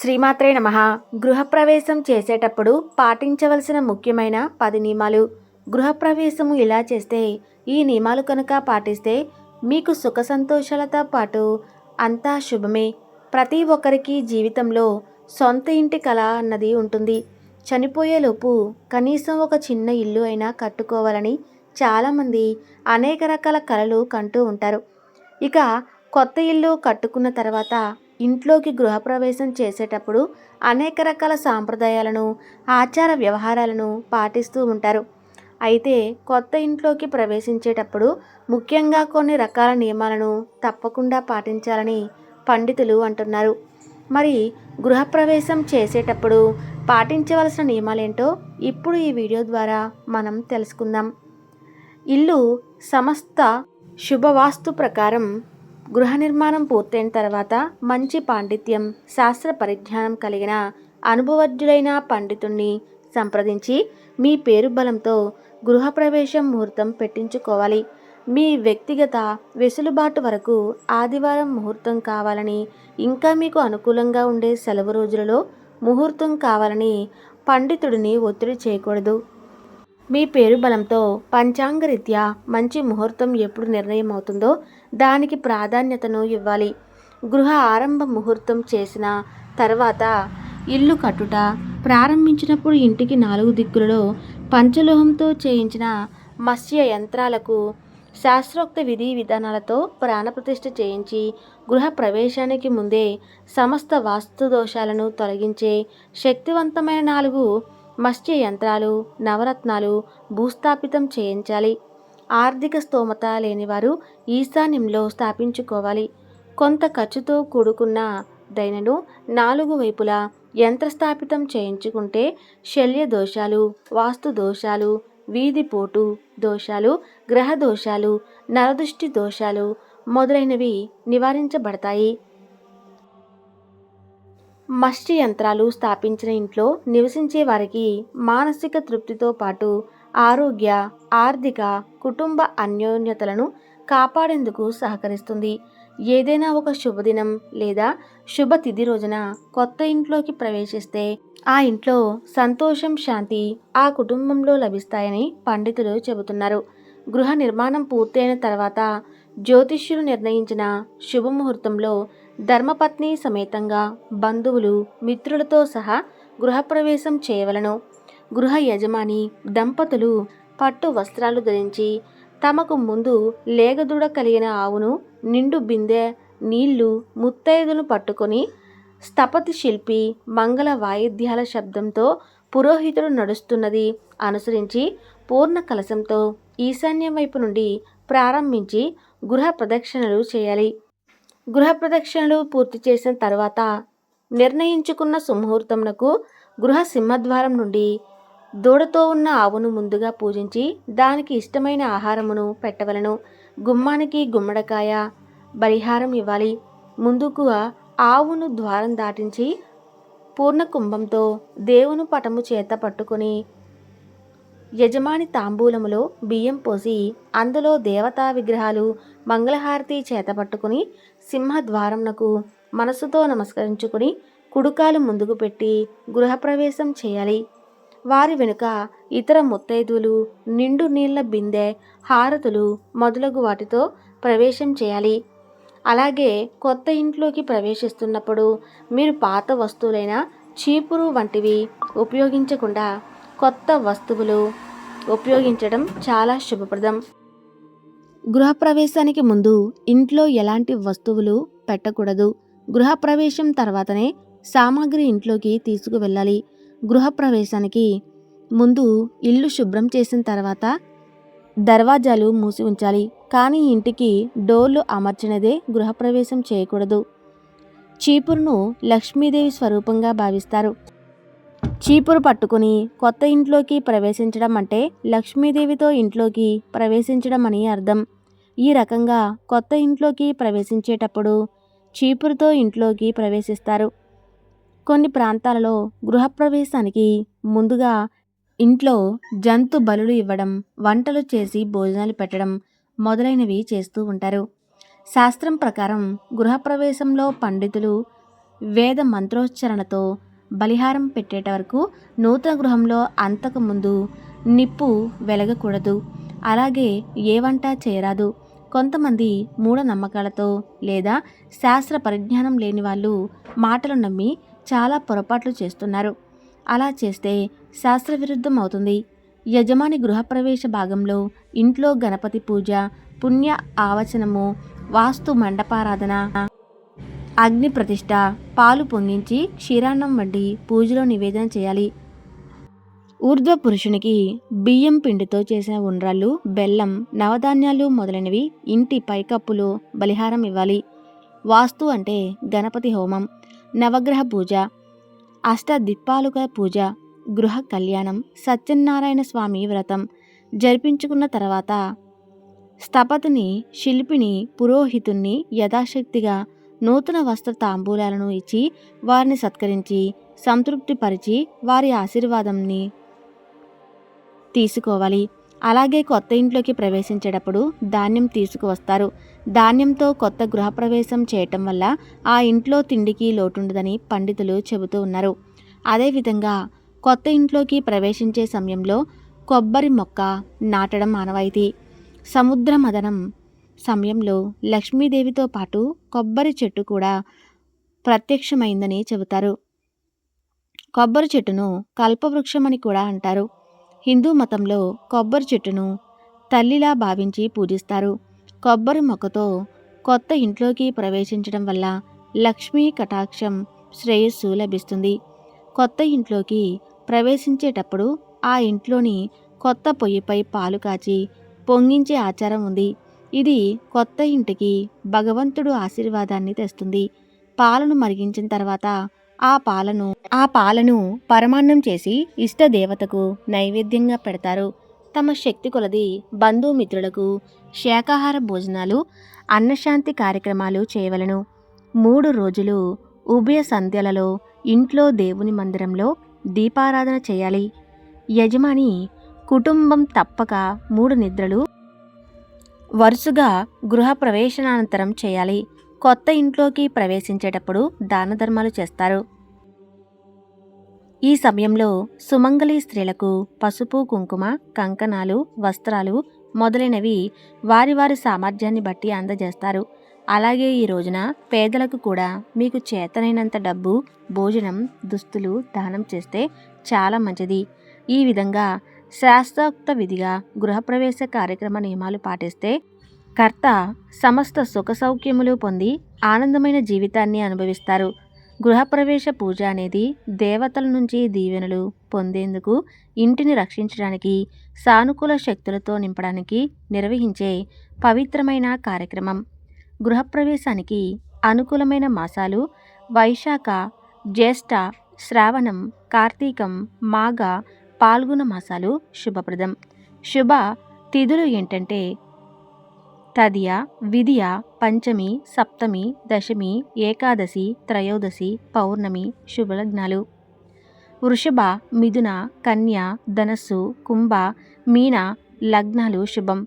శ్రీమాత్రే నమ. గృహప్రవేశం చేసేటప్పుడు పాటించవలసిన ముఖ్యమైన పది నియమాలు. గృహప్రవేశము ఇలా చేస్తే ఈ నియమాలు కనుక పాటిస్తే మీకు సుఖ సంతోషాలతో పాటు అంతా శుభమే. ప్రతి ఒక్కరికి జీవితంలో సొంత ఇంటి కళ అన్నది ఉంటుంది. చనిపోయేలోపు కనీసం ఒక చిన్న ఇల్లు అయినా కట్టుకోవాలని చాలామంది అనేక రకాల కళలు కంటూ ఉంటారు. ఇక కొత్త ఇల్లు కట్టుకున్న తర్వాత ఇంట్లోకి గృహప్రవేశం చేసేటప్పుడు అనేక రకాల సాంప్రదాయాలను ఆచార వ్యవహారాలను పాటిస్తూ ఉంటారు. అయితే కొత్త ఇంట్లోకి ప్రవేశించేటప్పుడు ముఖ్యంగా కొన్ని రకాల నియమాలను తప్పకుండా పాటించాలని పండితులు అంటున్నారు. మరి గృహప్రవేశం చేసేటప్పుడు పాటించవలసిన నియమాలేంటో ఇప్పుడు ఈ వీడియో ద్వారా మనం తెలుసుకుందాం. ఇల్లు సమస్త శుభవాస్తు ప్రకారం గృహ నిర్మాణం పూర్తయిన తర్వాత మంచి పాండిత్యం శాస్త్ర పరిజ్ఞానం కలిగిన అనుభవజ్ఞుడైన పండితుణ్ణి సంప్రదించి మీ పేరు బలంతో గృహప్రవేశం ముహూర్తం పెట్టించుకోవాలి. మీ వ్యక్తిగత వెసులుబాటు వరకు ఆదివారం ముహూర్తం కావాలని ఇంకా మీకు అనుకూలంగా ఉండే సెలవు రోజులలో ముహూర్తం కావాలని పండితుడిని ఒత్తిడి చేయకూడదు. మీ పేరు బలంతో పంచాంగరీత్యా మంచి ముహూర్తం ఎప్పుడు నిర్ణయం అవుతుందో దానికి ప్రాధాన్యతను ఇవ్వాలి. గృహ ఆరంభ ముహూర్తం చేసిన తర్వాత ఇల్లు కట్టుట ప్రారంభించినప్పుడు ఇంటికి నాలుగు దిక్కులలో పంచలోహంతో చేయించిన మత్స్య యంత్రాలకు శాస్త్రోక్త విధి విధానాలతో ప్రాణప్రతిష్ఠ చేయించి గృహ ప్రవేశానికి ముందే సమస్త వాస్తు దోషాలను తొలగించే శక్తివంతమైన నాలుగు మత్స్య యంత్రాలు నవరత్నాలు భూస్థాపితం చేయించాలి. ఆర్థిక స్తోమత లేనివారు ఈశాన్యంలో స్థాపించుకోవాలి. కొంత ఖర్చుతో కూడుకున్న దైనను నాలుగు వైపులా యంత్రస్థాపితం చేయించుకుంటే శల్య దోషాలు వాస్తు దోషాలు వీధిపోటు దోషాలు గ్రహ దోషాలు నరదృష్టి దోషాలు మొదలైనవి నివారించబడతాయి. మత్స్య యంత్రాలు స్థాపించిన ఇంట్లో నివసించే వారికి మానసిక తృప్తితో పాటు ఆరోగ్య ఆర్థిక కుటుంబ అన్యోన్యతలను కాపాడేందుకు సహకరిస్తుంది. ఏదైనా ఒక శుభదినం లేదా శుభ తిథి రోజున కొత్త ఇంట్లోకి ప్రవేశిస్తే ఆ ఇంట్లో సంతోషం శాంతి ఆ కుటుంబంలో లభిస్తాయని పండితులు చెబుతున్నారు. గృహ నిర్మాణం పూర్తయిన తర్వాత జ్యోతిష్యులు నిర్ణయించిన శుభముహూర్తంలో ధర్మపత్ని సమేతంగా బంధువులు మిత్రులతో సహా గృహప్రవేశం చేయవలను. గృహ యజమాని దంపతులు పట్టు వస్త్రాలు ధరించి తమకు ముందు లేగదూడ కలిగిన ఆవును నిండు బిందె నీళ్ళు ముత్తైదును పట్టుకొని స్థపతి శిల్పి మంగళ వాయిద్యాల శబ్దంతో పురోహితుడు నడుస్తున్నది అనుసరించి పూర్ణ కలశంతో ఈశాన్యం వైపు నుండి ప్రారంభించి గృహ ప్రదక్షిణలు చేయాలి. గృహ ప్రదక్షిణలు పూర్తి చేసిన తర్వాత నిర్ణయించుకున్న సుముహూర్తంనకు గృహ సింహద్వారం నుండి దూడతో ఉన్న ఆవును ముందుగా పూజించి దానికి ఇష్టమైన ఆహారమును పెట్టవలను. గుమ్మానికి గుమ్మడికాయ బలిహారం ఇవ్వాలి. ముందుకు ఆవును ద్వారం దాటించి పూర్ణ కుంభంతో దేవుని పటము చేత పట్టుకొని యజమాని తాంబూలములో బియ్యం పోసి అందులో దేవతా విగ్రహాలు మంగళహారతి చేత పట్టుకుని సింహద్వారంనకు మనసుతో నమస్కరించుకుని కుడుకాలు ముందుకు పెట్టి గృహప్రవేశం చేయాలి. వారి వెనుక ఇతర ముత్తైదువులు నిండు నీళ్ళ బిందె హారతులు మొదలగు వాటితో ప్రవేశం చేయాలి. అలాగే కొత్త ఇంట్లోకి ప్రవేశిస్తున్నప్పుడు మీరు పాత వస్తువులైన చీపురు వంటివి ఉపయోగించకుండా కొత్త వస్తువులు ఉపయోగించడం చాలా శుభప్రదం. గృహప్రవేశానికి ముందు ఇంట్లో ఎలాంటి వస్తువులు పెట్టకూడదు. గృహప్రవేశం తర్వాతనే సామాగ్రి ఇంట్లోకి తీసుకువెళ్ళాలి. గృహప్రవేశానికి ముందు ఇల్లు శుభ్రం చేసిన తర్వాత దర్వాజాలు మూసి ఉంచాలి. కానీ ఇంటికి డోర్లు అమర్చినదే గృహప్రవేశం చేయకూడదు. చీపురును లక్ష్మీదేవి స్వరూపంగా భావిస్తారు. చీపురు పట్టుకుని కొత్త ఇంట్లోకి ప్రవేశించడం అంటే లక్ష్మీదేవితో ఇంట్లోకి ప్రవేశించడం అని అర్థం. ఈ రకంగా కొత్త ఇంట్లోకి ప్రవేశించేటప్పుడు చీపురుతో ఇంట్లోకి ప్రవేశిస్తారు. కొన్ని ప్రాంతాలలో గృహప్రవేశానికి ముందుగా ఇంట్లో జంతు బలులు ఇవ్వడం వంటలు చేసి భోజనాలు పెట్టడం మొదలైనవి చేస్తూ ఉంటారు. శాస్త్రం ప్రకారం గృహప్రవేశంలో పండితులు వేద మంత్రోచ్చరణతో బలిహారం పెట్టేట వరకు నూతన గృహంలో అంతకుముందు నిప్పు వెలగకూడదు. అలాగే ఏ వంట చేయరాదు. కొంతమంది మూఢనమ్మకాలతో లేదా శాస్త్ర పరిజ్ఞానం లేని వాళ్ళు మాటలు నమ్మి చాలా పొరపాట్లు చేస్తున్నారు. అలా చేస్తే శాస్త్ర విరుద్ధం అవుతుంది. యజమాని గృహప్రవేశ భాగంలో ఇంట్లో గణపతి పూజ పుణ్య ఆవచనము వాస్తు మండపారాధన అగ్ని ప్రతిష్ట పాలు పొంగించి క్షీరాన్నం వండి పూజలో నివేదన చేయాలి. ఊర్ధ్వ పురుషునికి బియ్యం పిండితో చేసిన ఉండ్రాళ్ళు బెల్లం నవధాన్యాలు మొదలైనవి ఇంటి పైకప్పులో బలిహారం ఇవ్వాలి. వాస్తు అంటే గణపతి హోమం నవగ్రహ పూజ అష్టదిక్పాలుక పూజ గృహ కళ్యాణం సత్యనారాయణ స్వామి వ్రతం జరిపించుకున్న తర్వాత స్థపతిని శిల్పిని పురోహితుణ్ణి యథాశక్తిగా నూతన వస్త్ర తాంబూలాలను ఇచ్చి వారిని సత్కరించి సంతృప్తిపరిచి వారి ఆశీర్వాదంని తీసుకోవాలి. అలాగే కొత్త ఇంట్లోకి ప్రవేశించేటప్పుడు ధాన్యం తీసుకువస్తారు. ధాన్యంతో కొత్త గృహప్రవేశం చేయటం వల్ల ఆ ఇంట్లో తిండికి లోటుండదని పండితులు చెబుతూ ఉన్నారు. అదేవిధంగా కొత్త ఇంట్లోకి ప్రవేశించే సమయంలో కొబ్బరి మొక్క నాటడం ఆనవాయితీ సముద్ర మదనం సమయంలో లక్ష్మీదేవితో పాటు కొబ్బరి చెట్టు కూడా ప్రత్యక్షమైందని చెబుతారు. కొబ్బరి చెట్టును కల్పవృక్షం అని కూడా అంటారు. హిందూ మతంలో కొబ్బరి చెట్టును తల్లిలా భావించి పూజిస్తారు. కొబ్బరి మొక్కతో కొత్త ఇంట్లోకి ప్రవేశించడం వల్ల లక్ష్మీ కటాక్షం శ్రేయస్సు లభిస్తుంది. కొత్త ఇంట్లోకి ప్రవేశించేటప్పుడు ఆ ఇంట్లోని కొత్త పొయ్యిపై పాలు కాచి పొంగించే ఆచారం ఉంది. ఇది కొత్త ఇంటికి భగవంతుడు ఆశీర్వాదాన్ని తెస్తుంది. పాలను మరిగించిన తర్వాత ఆ పాలను ఆ పాలను పరమాన్నం చేసి ఇష్ట దేవతకు నైవేద్యంగా పెడతారు. తమ శక్తి కొలది బంధుమిత్రులకు శాకాహార భోజనాలు అన్నశాంతి కార్యక్రమాలు చేయవలను. మూడు రోజులు ఉభయ సంధ్యలలో ఇంట్లో దేవుని మందిరంలో దీపారాధన చేయాలి. యజమాని కుటుంబం తప్పక మూడు నిద్రలు వరుసగా గృహ ప్రవేశనానంతరం చేయాలి. కొత్త ఇంట్లోకి ప్రవేశించేటప్పుడు దాన ధర్మాలు చేస్తారు. ఈ సమయంలో సుమంగళి స్త్రీలకు పసుపు కుంకుమ కంకణాలు వస్త్రాలు మొదలైనవి వారి వారి సామర్థ్యాన్ని బట్టి అందజేస్తారు. అలాగే ఈ రోజున పేదలకు కూడా మీకు చేతనైనంత డబ్బు భోజనం దుస్తులు దానం చేస్తే చాలా మంచిది. ఈ విధంగా శాస్త్రోక్త విధిగా గృహప్రవేశ కార్యక్రమ నియమాలు పాటిస్తే కర్త సమస్త సుఖ సౌఖ్యములు పొంది ఆనందమైన జీవితాన్ని అనుభవిస్తారు. గృహప్రవేశ పూజ అనేది దేవతల నుంచి దీవెనలు పొందేందుకు ఇంటిని రక్షించడానికి సానుకూల శక్తులతో నింపడానికి నిర్వహించే పవిత్రమైన కార్యక్రమం. గృహప్రవేశానికి అనుకూలమైన మాసాలు వైశాఖ జ్యేష్ఠ శ్రావణం కార్తీకం మాఘ పాల్గొన మాసాలు శుభప్రదం. శుభ తిథులు ఏంటంటే తదియ విధియ పంచమి సప్తమి దశమి ఏకాదశి త్రయోదశి పౌర్ణమి శుభలగ్నాలు. వృషభ మిథున కన్య ధనస్సు కుంభ మీన లగ్నాలు శుభం.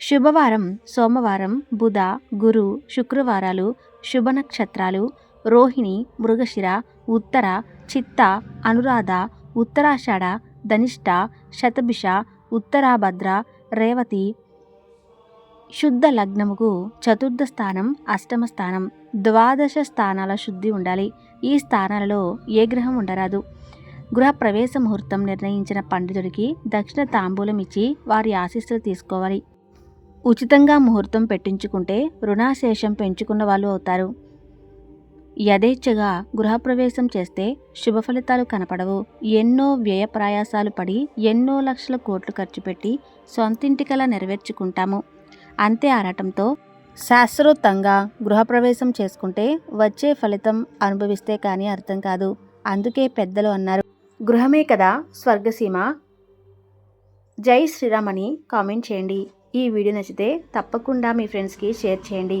శుభవారం సోమవారం బుధ గురు శుక్రవారాలు శుభ నక్షత్రాలు రోహిణి మృగశిర ఉత్తర చిత్త అనురాధ ఉత్తరాషాఢ ధనిష్ట శతభిష ఉత్తరాభద్ర రేవతి శుద్ధ లగ్నముకు చతుర్థ స్థానం అష్టమ స్థానం ద్వాదశ స్థానాల శుద్ధి ఉండాలి. ఈ స్థానాలలో ఏ గ్రహం ఉండరాదు. గృహ ప్రవేశ ముహూర్తం నిర్ణయించిన పండితుడికి దక్షిణ తాంబూలం ఇచ్చి వారి ఆశీస్సులు తీసుకోవాలి. ఉచితంగా ముహూర్తం పెట్టించుకుంటే రుణాశేషం పెంచుకున్న వాళ్ళు అవుతారు. యథేచ్ఛగా గృహప్రవేశం చేస్తే శుభ ఫలితాలు కనపడవు. ఎన్నో వ్యయ ప్రయాసాలు పడి ఎన్నో లక్షల కోట్లు ఖర్చు పెట్టి సొంతింటికల నెరవేర్చుకుంటాము. అంతే ఆరాటంతో శాస్త్రోత్తంగా గృహప్రవేశం చేసుకుంటే వచ్చే ఫలితం అనుభవిస్తే కానీ అర్థం కాదు. అందుకే పెద్దలు అన్నారు. గృహమే కదా స్వర్గసీమ. జై శ్రీరామ్ అని కామెంట్ చేయండి. ఈ వీడియో నచ్చితే తప్పకుండా మీ ఫ్రెండ్స్కి షేర్ చేయండి.